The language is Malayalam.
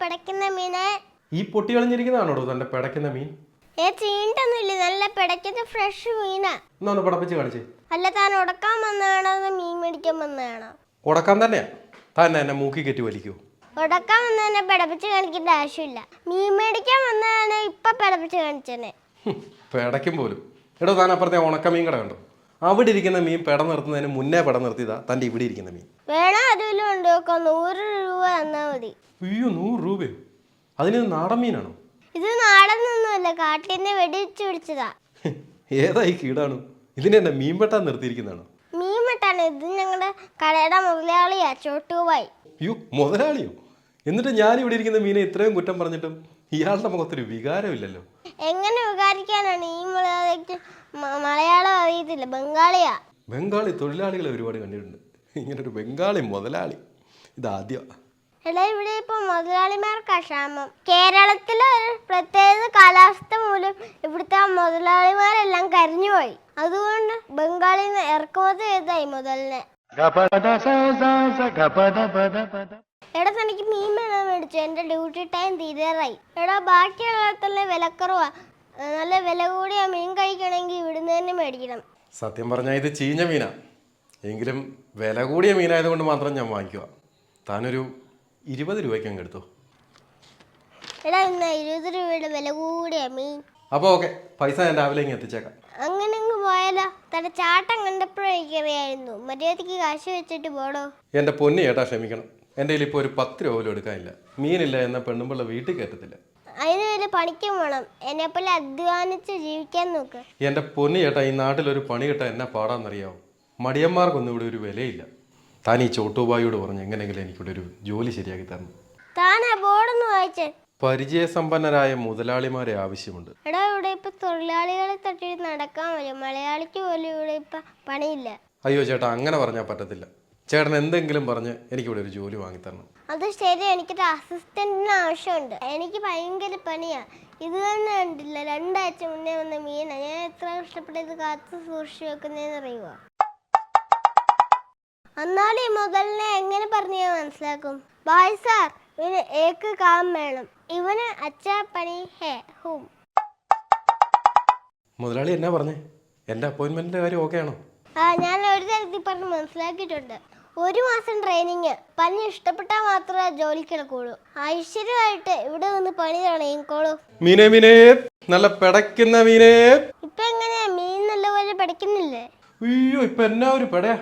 പിടയ്ക്കുന്ന മീനെ. ഈ പൊട്ടി കളഞ്ഞിരിക്കുന്നതാണോ തന്റെ പിടയ്ക്കുന്ന മീൻ? ഏ ചീണ്ടൊന്നുമില്ല. നല്ല പിടയ്ക്കുന്ന ഫ്രഷ് മീനാ. എന്നാ പടപ്പിച്ച് കാണിച്ചേ. അല്ല താൻ ഉടക്കാൻ വന്നതാണോ മീൻ മേടിക്കാൻ വന്നതാണോ? ഉടക്കാൻ തന്നെയാ. താൻ എന്നെ മൂക്കി കെട്ടി വലിക്കൂ. ഉടക്കാൻ വന്നതിനെ പിടപ്പിച്ച് കാണിക്കേണ്ട ആവശ്യമില്ല. മീൻ മേടിക്കാൻ വന്നതാണ് ഇപ്പൊ പിടപ്പിച്ച് കാണിച്ചനെ പിടയ്ക്കും പോലും. എടോ താൻ അപ്പുറത്തെ ഉണക്കമീൻ കട കണ്ടോ? അവിടെ ഇരിക്കുന്ന മീൻ പെട നിർത്തുന്നതിന് മുന്നേ പെട നിർത്തിയതാ തന്റെ ഇവിടെ ഇരിക്കുന്ന മീൻ. വേണം അതുവല്ലോ ഉണ്ട്? നോക്കാം നൂറ് രൂപ തന്നാ മതി. അയ്യോ നൂറ് രൂപയോ? അതിന് നാടൻ മീനാണോ? ഇത് നാടൻ ഒന്നുമല്ല കാട്ടിൽ നിന്ന് വെടിവെച്ച് പിടിച്ചതാ. ഏതായി കീടാണു? ഇതിനെന്നെ മീൻ പെട്ടാൻ നിർത്തിയിരിക്കുന്നതാണോ? മീൻ വെട്ടാണ്. ഇത് ഞങ്ങളുടെ കടയുടെ മുതലാളിയാ ചോട്ടുവായി അയ്യോ മുതലാളിയോ? എന്നിട്ട് ഞാൻ ഇവിടെ ഇരിക്കുന്ന മീനെ ഇത്രയും കുറ്റം പറഞ്ഞിട്ടും ഇയാളുടെ മുഖത്തൊരു വികാരമില്ലല്ലോ. എങ്ങനെ വികാരിക്കാനാണ് ഈ മുതലാളിക്ക് മ- അറിയത്തില്ല ബംഗാളിയാ. ബംഗാളി തൊഴിലാളികളെ ഒരുപാട് കണ്ടിട്ടുണ്ട്. ഇങ്ങനൊരു ബംഗാളി മുതലാളി. ഇതാദ്യം. എടാ ഇവിടെ ഇപ്പൊ മുതലാളിമാർക്കാ ക്ഷാമം. കേരളത്തിലെ ഒരു പ്രത്യേക കാലാവസ്ഥ മൂലം ഇവിടുത്തെ മുതലാളിമാരെല്ലാം കരിഞ്ഞുപോയി. അതുകൊണ്ട് ബംഗാളിൽ നിന്ന് ഇറക്കുമതി ചെയ്തായി മുതലിനെ. എടാ തനിക്ക് മീൻ വേണം മേടിച്ചു? എന്റെ ഡ്യൂട്ടി ടൈം തീരാറായി. എടാ ബാക്കിയുള്ള വിലക്കുറവാ. നല്ല വില കൂടിയ മീൻ കഴിക്കണമെങ്കിൽ ഇവിടുന്ന് തന്നെ മേടിക്കണം. സത്യം പറഞ്ഞാൽ ഇത് ചീഞ്ഞ മീനാ. എങ്കിലും വില കൂടിയ മീനായതുകൊണ്ട് മാത്രം ഞാൻ വാങ്ങിക്കുക താനൊരു ഇരുപത് രൂപയ്ക്ക് അങ്ങ് എടുത്തു. എടാ ഇന്ന് ഇരുപത് രൂപയുടെ വില കൂടിയ മീൻ. അപ്പോൾ ഓക്കെ പൈസ ഞാൻ രാവിലെ ഇങ്ങ് എത്തിച്ചേക്കാം. അങ്ങനെ അങ്ങ് പോയാലോ? തന്റെ ചാട്ടം കണ്ടപ്പോഴേ എനിക്കറിയായിരുന്നു. മര്യാദയ്ക്ക് കാശ് വെച്ചിട്ട് പോടോ. എന്റെ പൊന്നി ഏട്ടാ ക്ഷമിക്കണം. എന്റെ കയ്യിൽ ഇപ്പോൾ ഒരു പത്ത് രൂപ പോലും എടുക്കാനില്ല. മീനില്ല എന്ന പെണ്ണുമ്പിള്ള വീട്ടിൽ കയറ്റത്തില്ല. അതിന് പണിക്കും വേണം പോലെ അധ്വാനിച്ച് ജീവിക്കാൻ നോക്ക്. എന്റെ പൊന്നു ചേട്ടാ ഈ നാട്ടിലൊരു പണി കിട്ടാൻ എന്നാ പാടാന്നറിയാവും? മടിയന്മാർക്കൊന്നും ഇവിടെ ഒരു വിലയില്ല. താൻ ഈ ചോട്ടുബായിയോട് പറഞ്ഞു എങ്ങനെയെങ്കിലും എനിക്കിവിടെ ഒരു ജോലി ശരിയാക്കി തരണം. താൻ ആ ബോർഡൊന്ന് വായിച്ചേ. പരിചയസമ്പന്നരായ മുതലാളിമാരെ ആവശ്യമുണ്ട്. എടാ ഇവിടെ ഇപ്പൊ തൊഴിലാളികളെ തട്ടി നടക്കാൻ വരും. മലയാളിക്ക് പോലും ഇവിടെ ഇപ്പൊ പണിയില്ല. അയ്യോ ചേട്ടാ അങ്ങനെ പറഞ്ഞാൽ പറ്റത്തില്ല. ചേട്ടൻ എന്തെങ്കിലും പറഞ്ഞ് എനിക്കിവിടെ ഒരു ജോലി വാങ്ങിത്തരണം. അത് ശരി എനിക്ക് എനിക്കൊരു അസിസ്റ്റന്റിന് ആവശ്യമുണ്ട്. എനിക്ക് ഭയങ്കര പണിയാ. ഇത് തന്നെ കണ്ടില്ല രണ്ടാഴ്ച മുന്നേ വന്ന മീന. ഞാൻ എത്ര കഷ്ടപ്പെട്ട് ഇത് കാത്തു സൂക്ഷിച്ചു വെക്കുന്നതെന്ന് അറിയുമോ എന്നാലും ഈ മുതലിനെ എങ്ങനെ പറഞ്ഞു ഞാൻ മനസ്സിലാക്കും? ബായ് സാർ ഇവന് ഏക്ക് കാം വേണം. ഇവന് അച്ഛാ പണി ഹേ ഹും. മുതലാളി എന്നാ പറഞ്ഞേ? എന്റെ അപ്പോയിൻമെന്റിന്റെ കാര്യം ഓക്കെ ആണോ ആ ഞാൻ ഒരു തരത്തിൽ പറഞ്ഞ് മനസ്സിലാക്കിയിട്ടുണ്ട്. ഒരു മാസം ട്രെയിനിങ് പനി ഇഷ്ടപ്പെട്ടാൽ മാത്രമേ ജോലിക്ക് എടുക്കുള്ളൂ ഐശ്വര്യമായിട്ട് ഇവിടെ നിന്ന് പണി തുടങ്ങിക്കോളൂ. മീനേ മീനേ നല്ല പിടയ്ക്കുന്ന മീനേ. ഇപ്പൊ എങ്ങനെയാ? മീൻ നല്ലപോലെ പഠിക്കുന്നില്ലേ അയ്യോ ഇപ്പൊ എന്നാ ഒരു പെടയാ?